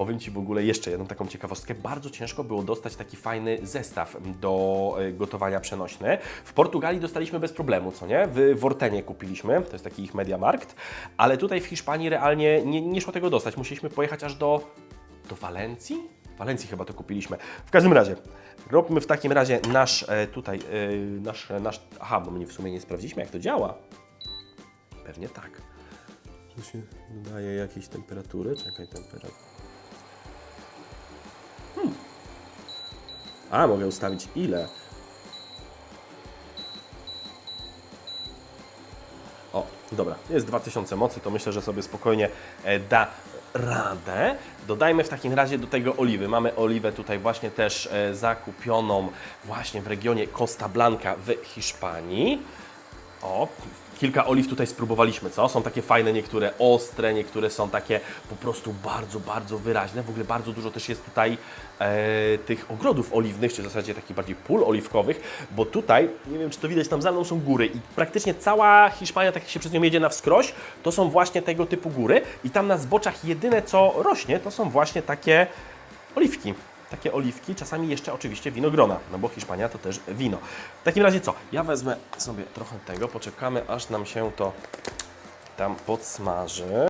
Powiem Ci w ogóle jeszcze jedną taką ciekawostkę. Bardzo ciężko było dostać taki fajny zestaw do e, gotowania przenośny. W Portugalii dostaliśmy bez problemu, co nie? W Wortenie kupiliśmy, to jest taki ich Mediamarkt, ale tutaj w Hiszpanii realnie nie, nie szło tego dostać. Musieliśmy pojechać aż do, do Walencji? Walencji chyba to kupiliśmy. W każdym razie, robimy w takim razie nasz e, tutaj, e, nasz, nasz, aha, bo my w sumie nie sprawdziliśmy jak to działa. Pewnie tak. Tu się dodaje jakieś temperatury. Czekaj, temperatura. A, mogę ustawić ile? O, dobra, jest 2000 mocy, to myślę, że sobie spokojnie e, da radę. Dodajmy w takim razie do tego oliwy. Mamy oliwę tutaj właśnie też e, zakupioną właśnie w regionie Costa Blanca w Hiszpanii. O, kilka oliw tutaj spróbowaliśmy, co? Są takie fajne, niektóre ostre, niektóre są takie po prostu bardzo, bardzo wyraźne. W ogóle bardzo dużo też jest tutaj e, tych ogrodów oliwnych, czy w zasadzie takich bardziej pól oliwkowych, bo tutaj, nie wiem czy to widać, tam za mną są góry i praktycznie cała Hiszpania, tak jak się przez nią jedzie na wskroś, to są właśnie tego typu góry i tam na zboczach jedyne co rośnie, to są właśnie takie oliwki. Takie oliwki, czasami jeszcze oczywiście winogrona, no bo Hiszpania to też wino. W takim razie co? Ja wezmę sobie trochę tego, poczekamy aż nam się to tam podsmaży.